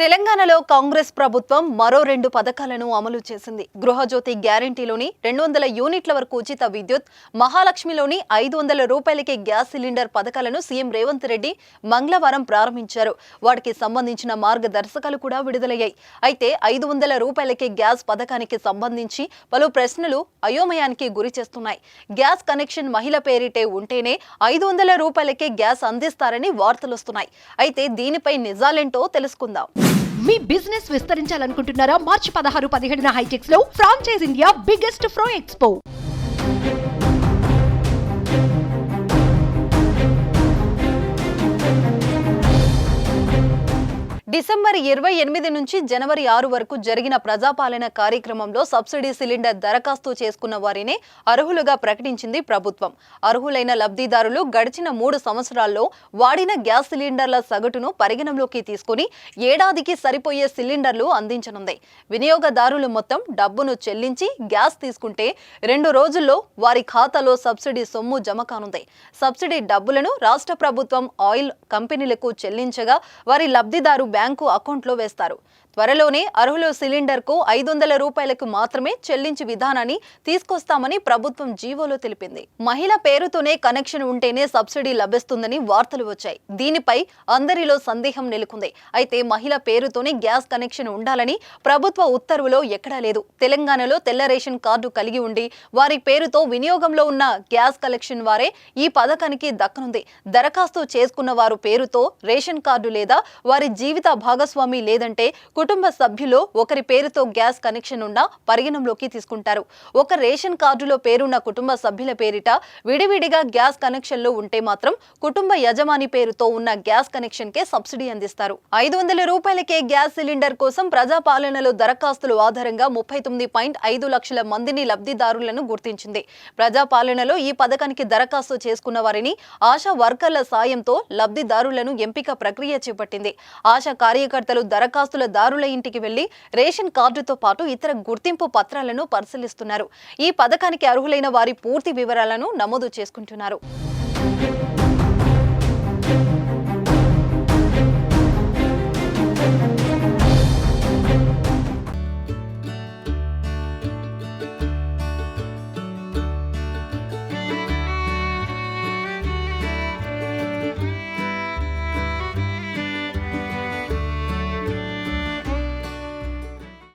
తెలంగాణలో కాంగ్రెస్ ప్రభుత్వం మరో రెండు పథకాలను అమలు చేసింది. గృహజ్యోతి గ్యారంటీలోని రెండు వందల యూనిట్ల వరకు ఉచిత విద్యుత్ మహాలక్ష్మిలోని ఐదు వందల రూపాయలకి గ్యాస్ సిలిండర్ పథకాలను సీఎం రేవంత్ రెడ్డి మంగళవారం ప్రారంభించారు. వాటికి సంబంధించిన మార్గదర్శకాలు కూడా విడుదలయ్యాయి. అయితే ఐదు వందల రూపాయలకి గ్యాస్ పథకానికి సంబంధించి పలు ప్రశ్నలు అయోమయానికి గురి చేస్తున్నాయి. గ్యాస్ కనెక్షన్ మహిళ పేరిటే ఉంటేనే ఐదు వందల రూపాయలకే గ్యాస్ అందిస్తారని వార్తలు వస్తున్నాయి అయితే దీనిపై నిజాలేంటో తెలుసుకుందాం. మీ బిజినెస్ విస్తరించాలనుకుంటున్నారా మార్చి పదహారు పదిహేడున హైటెక్స్లో franchise India biggest fro expo. December ఇరవై ఎనిమిది నుంచి జనవరి ఆరు వరకు జరిగిన ప్రజాపాలన కార్యక్రమంలో సబ్సిడీ సిలిండర్ దరఖాస్తు చేసుకున్న వారిని అర్హులుగా ప్రకటించింది ప్రభుత్వం. అర్హులైన లబ్ధిదారులు గడిచిన మూడు సంవత్సరాల్లో వాడిన గ్యాస్ సిలిండర్ల సగటును పరిగణంలోకి తీసుకుని ఏడాదికి సరిపోయే సిలిండర్లు అందించనుంది. వినియోగదారులు మొత్తం డబ్బును చెల్లించి గ్యాస్ తీసుకుంటే రెండు రోజుల్లో వారి ఖాతాలో సబ్సిడీ సొమ్ము జమ కానుంది. సబ్సిడీ డబ్బులను రాష్ట్ర ప్రభుత్వం ఆయిల్ కంపెనీలకు చెల్లించగా వారి లబ్ధిదారు బ్యాంకు అకౌంట్లో వేస్తారు. త్వరలోనే అర్హులు సిలిండర్కు ఐదు వందల రూపాయలకు మాత్రమే చెల్లించి విధానాన్ని తీసుకొస్తామని ప్రభుత్వం జీవోలో తెలిపింది. మహిళ పేరుతోనే కనెక్షన్ ఉంటేనే సబ్సిడీ లభిస్తుందని వార్తలు వచ్చాయి. దీనిపై అందరిలో సందేహం నెలకొంది. అయితే మహిళ పేరుతోనే గ్యాస్ కనెక్షన్ ఉండాలని ప్రభుత్వ ఉత్తర్వులో ఎక్కడా లేదు. తెలంగాణలో తెల్ల రేషన్ కార్డు కలిగి ఉండి వారి పేరుతో వినియోగంలో ఉన్న గ్యాస్ కలెక్షన్ వారే ఈ పథకానికి దక్కనుంది. దరఖాస్తు చేసుకున్న వారు పేరుతో రేషన్ కార్డు లేదా వారి జీవిత భాగస్వామి లేదంటే కుటుంబ సభ్యులో ఒకరి పేరుతో గ్యాస్ కనెక్షన్ ఉన్న పరిగణంలోకి తీసుకుంటారు. ఒక రేషన్ కార్డులో పేరున్న కుటుంబ సభ్యుల పేరిట విడివిడిగా గ్యాస్ కనెక్షన్లు ఉంటే మాత్రం కుటుంబ యజమాని పేరుతో ఉన్న గ్యాస్ కనెక్షన్ కే సబ్సిడీ అందిస్తారు. ఐదు వందల రూపాయలకే గ్యాస్ సిలిండర్ కోసం ప్రజాపాలనలో దరఖాస్తులు ఆధారంగా ముప్పై తొమ్మిది పాయింట్ ఐదు లక్షల మందిని లబ్ధిదారులను గుర్తించింది. ప్రజాపాలనలో ఈ పథకానికి దరఖాస్తు చేసుకున్న వారిని ఆశా వర్కర్ల సాయంతో లబ్ధిదారులను ఎంపిక ప్రక్రియ చేపట్టింది. ఆశా కార్యకర్తలు దరఖాస్తుల దారుల ఇంటికి వెళ్ళి రేషన్ కార్డుతో పాటు ఇతర గుర్తింపు పత్రాలను పరిశీలిస్తున్నారు. ఈ పథకానికి అర్హులైన వారి పూర్తి వివరాలను నమోదు చేసుకుంటున్నారు.